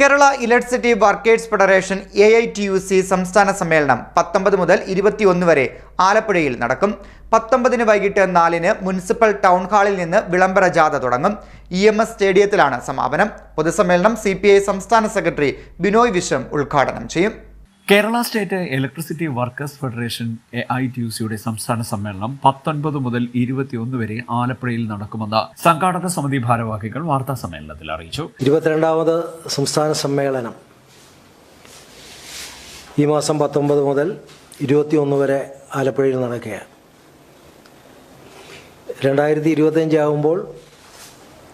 Kerala electricity workers federation A I T U C സംസ്ഥാന സമ്മേളനം പത്തൊമ്പത് മുതൽ ഇരുപത്തിയൊന്ന് വരെ ആലപ്പുഴയിൽ നടക്കും. പത്തൊമ്പതിന് വൈകിട്ട് നാലിന് മുനിസിപ്പൽ ടൗൺ ഹാളിൽ നിന്ന് വിളംബര ജാഥ തുടങ്ങും. ഇ എം എസ് സ്റ്റേഡിയത്തിലാണ് സമാപനം. പൊതുസമ്മേളനം സി പി ഐ സംസ്ഥാന സെക്രട്ടറി ബിനോയ് വിശ്വം ഉദ്ഘാടനം ചെയ്യും. Kerala state electricity workers federation A I T U സിയുടെ സംസ്ഥാന സമ്മേളനം പത്തൊൻപത് മുതൽ ഇരുപത്തിയൊന്ന് വരെ ആലപ്പുഴയിൽ നടക്കുമെന്ന് സംഘാടക സമിതി ഭാരവാഹികൾ വാർത്താ സമ്മേളനത്തിൽ അറിയിച്ചു. ഇരുപത്തിരണ്ടാമത് സംസ്ഥാന സമ്മേളനം. ഈ മാസം പത്തൊമ്പത് മുതൽ ഇരുപത്തിയൊന്ന് വരെ ആലപ്പുഴയിൽ നടക്കുകയാണ്. രണ്ടായിരത്തി ഇരുപത്തഞ്ച് ആകുമ്പോൾ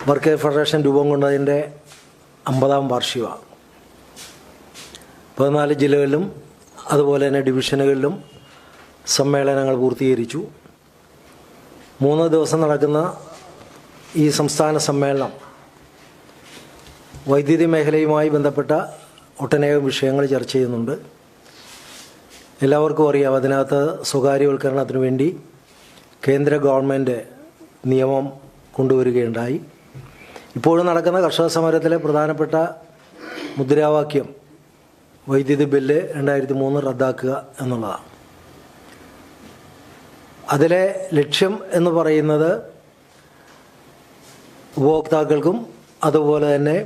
വർക്കേഴ്സ് ഫെഡറേഷൻ രൂപം കൊണ്ടതിന്റെ അമ്പതാം വാർഷികമാണ്. പതിനാല് ജില്ലകളിലും അതുപോലെ തന്നെ ഡിവിഷനുകളിലും സമ്മേളനങ്ങൾ പൂർത്തീകരിച്ചു. മൂന്ന് ദിവസം നടക്കുന്ന ഈ സംസ്ഥാന സമ്മേളനം വൈദ്യുതി മേഖലയുമായി ബന്ധപ്പെട്ട ഒട്ടനേകം വിഷയങ്ങൾ ചർച്ച ചെയ്യുന്നുണ്ട്. എല്ലാവർക്കും അറിയാം അതിനകത്ത് സ്വകാര്യവൽക്കരണത്തിന് വേണ്ടി കേന്ദ്ര ഗവൺമെന്റ് നിയമം കൊണ്ടുവരികയുണ്ടായി. ഇപ്പോഴും നടക്കുന്ന കർഷക സമരത്തിലെ പ്രധാനപ്പെട്ട മുദ്രാവാക്യം വൈദ്യുതി ബില്ല് രണ്ടായിരത്തി മൂന്ന് റദ്ദാക്കുക എന്നുള്ളതാണ് അതിലെ ലക്ഷ്യം എന്ന് പറയുന്നത് ഉപഭോക്താക്കൾക്കും അതുപോലെ തന്നെ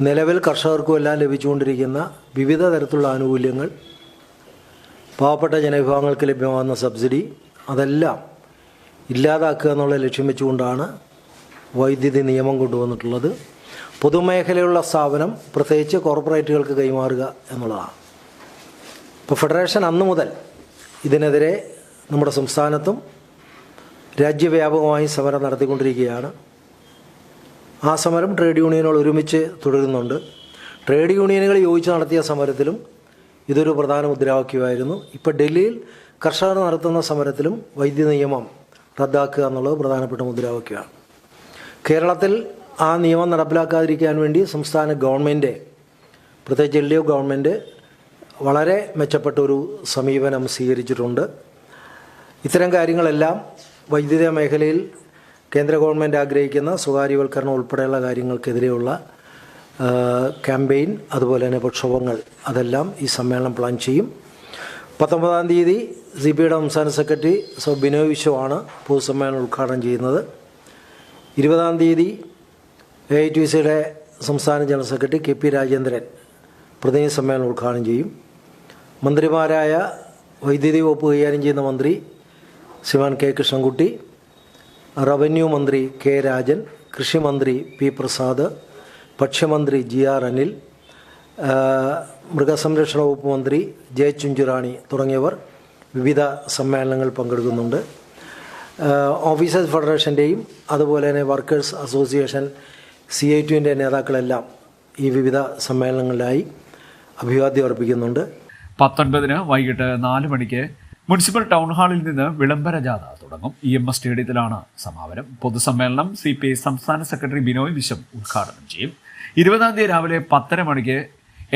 നിലവിൽ കർഷകർക്കും എല്ലാം ലഭിച്ചുകൊണ്ടിരിക്കുന്ന വിവിധ തരത്തിലുള്ള ആനുകൂല്യങ്ങൾ പാവപ്പെട്ട ജനവിഭാഗങ്ങൾക്ക് ലഭ്യമാകുന്ന സബ്സിഡി അതെല്ലാം ഇല്ലാതാക്കുക എന്നുള്ള ലക്ഷ്യം വെച്ചുകൊണ്ടാണ് വൈദ്യുതി നിയമം കൊണ്ടുവന്നിട്ടുള്ളത്. പൊതുമേഖലയുള്ള സ്ഥാപനം പ്രത്യേകിച്ച് കോർപ്പറേറ്റുകൾക്ക് കൈമാറുക എന്നുള്ളതാണ്. ഇപ്പോൾ ഫെഡറേഷൻ അന്ന് മുതൽ ഇതിനെതിരെ നമ്മുടെ സംസ്ഥാനത്തും രാജ്യവ്യാപകമായി സമരം നടത്തിക്കൊണ്ടിരിക്കുകയാണ്. ആ സമരം ട്രേഡ് യൂണിയനുകൾ ഒരുമിച്ച് തുടരുന്നുണ്ട്. ട്രേഡ് യൂണിയനുകൾ യോജിച്ച് നടത്തിയ സമരത്തിലും ഇതൊരു പ്രധാന മുദ്രാവാക്യമായിരുന്നു. ഇപ്പോൾ ഡൽഹിയിൽ കർഷകർ നടത്തുന്ന സമരത്തിലും വൈദ്യുതി നിയമം റദ്ദാക്കുക എന്നുള്ളത് പ്രധാനപ്പെട്ട മുദ്രാവാക്യമാണ്. കേരളത്തിൽ ആ നിയമം നടപ്പിലാക്കാതിരിക്കാൻ വേണ്ടി സംസ്ഥാന ഗവൺമെന്റ് പ്രത്യേകിച്ച് എൽ ഡി എഫ് ഗവൺമെന്റ് വളരെ മെച്ചപ്പെട്ടൊരു സമീപനം സ്വീകരിച്ചിട്ടുണ്ട്. ഇത്തരം കാര്യങ്ങളെല്ലാം വൈദ്യുത മേഖലയിൽ കേന്ദ്ര ഗവൺമെന്റ് ആഗ്രഹിക്കുന്ന സ്വകാര്യവൽക്കരണം ഉൾപ്പെടെയുള്ള കാര്യങ്ങൾക്കെതിരെയുള്ള ക്യാമ്പയിൻ അതുപോലെ തന്നെ പ്രക്ഷോഭങ്ങൾ അതെല്ലാം ഈ സമ്മേളനം പ്ലാൻ ചെയ്യും. പത്തൊമ്പതാം തീയതി സി പി ഐയുടെ സംസ്ഥാന സെക്രട്ടറി സോ ബിനോയ് വിശ്വമാണ് പൊതുസമ്മേളനം ഉദ്ഘാടനം ചെയ്യുന്നത്. ഇരുപതാം തീയതി എ ഐ ടി സിയുടെ സംസ്ഥാന general secretary K P Rajendran പ്രതിനിധി സമ്മേളനം ഉദ്ഘാടനം ചെയ്യും. മന്ത്രിമാരായ വൈദ്യുതി വകുപ്പ് കൈകാര്യം ചെയ്യുന്ന മന്ത്രി ശ്രീമാൻ കെ കൃഷ്ണൻകുട്ടി റവന്യൂ മന്ത്രി കെ രാജൻ കൃഷിമന്ത്രി പി പ്രസാദ് ഭക്ഷ്യമന്ത്രി ജി ആർ അനിൽ മൃഗസംരക്ഷണ വകുപ്പ് മന്ത്രി ജെ ചുഞ്ചുറാണി തുടങ്ങിയവർ വിവിധ സമ്മേളനങ്ങൾ പങ്കെടുക്കുന്നുണ്ട്. ഓഫീസേഴ്സ് ഫെഡറേഷന്റെയും അതുപോലെ തന്നെ workers association C I T നേതാക്കളെല്ലാം ഈ വിവിധ സമ്മേളനങ്ങളിലായി അഭിവാദ്യം അർപ്പിക്കുന്നുണ്ട്. പത്തൊൻപതിന് വൈകിട്ട് നാല് മണിക്ക് മുനിസിപ്പൽ ടൗൺ ഹാളിൽ നിന്ന് വിളംബര ജാഥ തുടങ്ങും. ഇ എം എസ് സ്റ്റേഡിയത്തിലാണ് സമാപനം. പൊതുസമ്മേളനം സി പി ഐ സംസ്ഥാന സെക്രട്ടറി ബിനോയ് വിശ്വം ഉദ്ഘാടനം ചെയ്യും. ഇരുപതാം തീയതി രാവിലെ പത്തര മണിക്ക്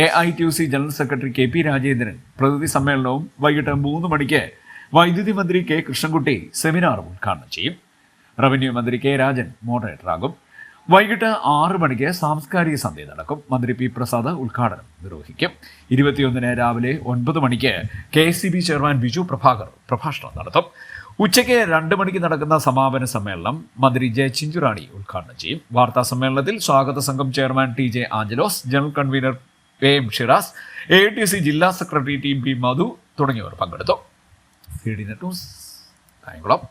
A I T U C general secretary K P Rajendran പ്രതിനിധി സമ്മേളനവും വൈകിട്ട് മൂന്ന് മണിക്ക് വൈദ്യുതി മന്ത്രി കെ കൃഷ്ണൻകുട്ടി സെമിനാറും ഉദ്ഘാടനം ചെയ്യും. റവന്യൂ മന്ത്രി കെ രാജൻ മോഡറേറ്ററാകും വൈകിട്ട് ആറ് മണിക്ക് സാംസ്കാരിക സന്ധ്യ നടക്കും. മന്ത്രി പി പ്രസാദ് ഉദ്ഘാടനം നിർവഹിക്കും. ഇരുപത്തിയൊന്നിന് രാവിലെ ഒൻപത് മണിക്ക് K S C B chairman Biju Prabhakar പ്രഭാഷണം നടത്തും. ഉച്ചയ്ക്ക് രണ്ട് മണിക്ക് നടക്കുന്ന സമാപന സമ്മേളനം മന്ത്രി ജെ ചിഞ്ചുറാണി ഉദ്ഘാടനം ചെയ്യും. വാർത്താ സമ്മേളനത്തിൽ സ്വാഗത സംഘം chairman T J Angelose general convener A M Shiraz A T C ജില്ലാ സെക്രട്ടറി ടി പി മധു തുടങ്ങിയവർ പങ്കെടുത്തു. ന്യൂസ് കായംകുളം.